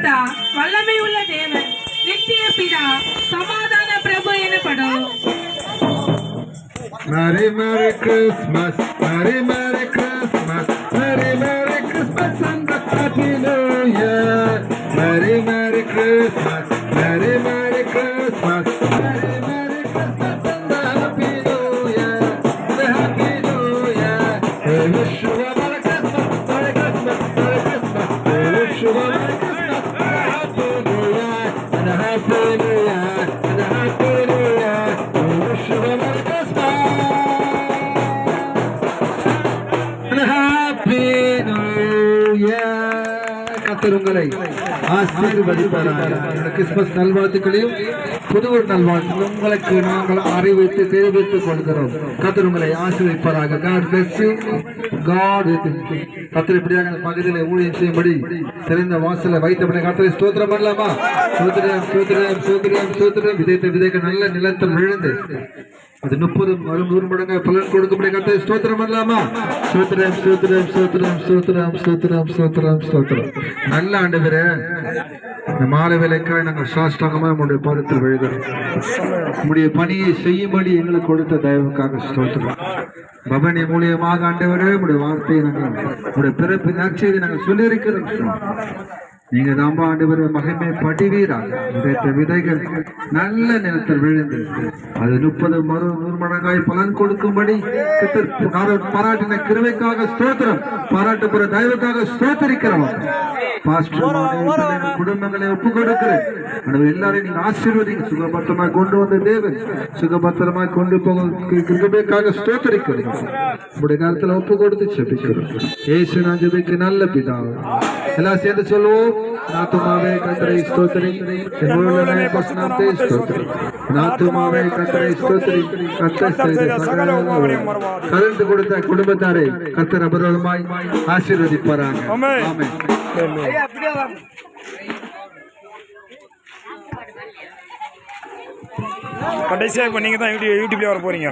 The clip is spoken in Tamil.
கர்த்தா வல்லமை உள்ள தேவன் நித்திய பிதா சமாதான பிரபு எனப்படும் Merry Merry Christmas, Merry Merry Christmas, Merry Merry Christmas and a Happy New New கத்தர் உங்களை ஆசீர்வதிப்பாராக கிறிஸ்துமஸ் நல்வாழ்த்துக்களையும் புதுவர் நல்வாழ்த்து உங்களுக்கு நாங்கள் அறிவித்து தெரிவித்துக் கொள்கிறோம். கத்தர் உங்களை ஆசீர்வதிப்பாராக God bless you God with you கர்த்தர் பகுதியில் ஊழியம் செய்யும்படி திறந்த வாசல வைத்தபடி கத்திரை ஸ்தோத்திரம் பண்ணலாமா? ஸ்தோத்திரம் ஸ்தோத்திரம் ஸ்தோத்திரம் ஸ்தோத்திரம். விதைத்த விதைக்க நல்ல நிலத்தில் விழுந்து அது முப்பது நூறு மடங்கு பலன் கொடுக்கும்படி கத்திரை ஸ்தோத்திரம் பண்ணலாமா? ஸ்தோத்திரம் ஸ்தோத்திரம் ஸ்தோத்திரம் ஸ்தோத்திரம் ஸ்தோத்திரம் ஸ்தோத்திரம். ஸ்தோத்திரம் நல்ல ஆண்டு இந்த மாலை வேலைக்காய் நாங்கள் சாஷ்டாங்கமாக உங்களுடைய பாதத்தில் விழுகிறோம். உங்களுடைய பணியை செய்யும்படி எங்களுக்கு கொடுத்த தயவுக்காக ஸ்தோத்திரம். பவனி மூலியமாக ஆண்டவரே உங்களுடைய வார்த்தையை நாங்கள் உங்களுடைய பிறப்பு நற்செய்தி நாங்கள் சொல்லியிருக்கிறோம். நீங்க தாம்பா ஆண்டவர் மகிமை படிவீராக. விதைத்த விதைகள் நல்ல நிலத்தில் விழுந்து அது முப்பது மறு நூறு மடங்காய் பலன் கொடுக்கும்படி பாராட்டின கிருவைக்காக ஸ்தோத்திரம். பாராட்டுப்புற தயவுக்காக ஸ்தோத்தரிக்கிறோம் குடும்பங்களை ஒப்பு கொடுக்கிறேன் எல்லாரையும் நீங்க ஆசீர்வதிங்க. சுகபத்திரமாய் கொண்டு வந்த தேவன் சுகபத்திரமாய் கொண்டு போக கிருபைக்காக ஸ்தோத்தரிக்கிறோம். உங்களுடைய காலத்துல ஒப்பு கொடுத்து செபிக்கிறோம் ஏசு நான் ஜெபிக்க நல்ல பிதாவே. எல்லாம் சேர்ந்து சொல்லுவோம். நாத்துமாவே கத்தரை ஸ்தோத்திரி. என்னுடைய பசுநாமத்தை ஸ்தோத்திரி. நாத்துமாவே கத்தரை ஸ்தோத்திரி. கத்தர் செய்த சகல கலந்து கொடுத்த குடும்பத்தாரை கத்தர் அபரோதமாய் ஆசீர்வதிப்பாராங்க ஆமென். கடைசியாக இப்போ நீங்கள் தான் யூடியூப் யூடியூப்லேயே வர போகிறீங்க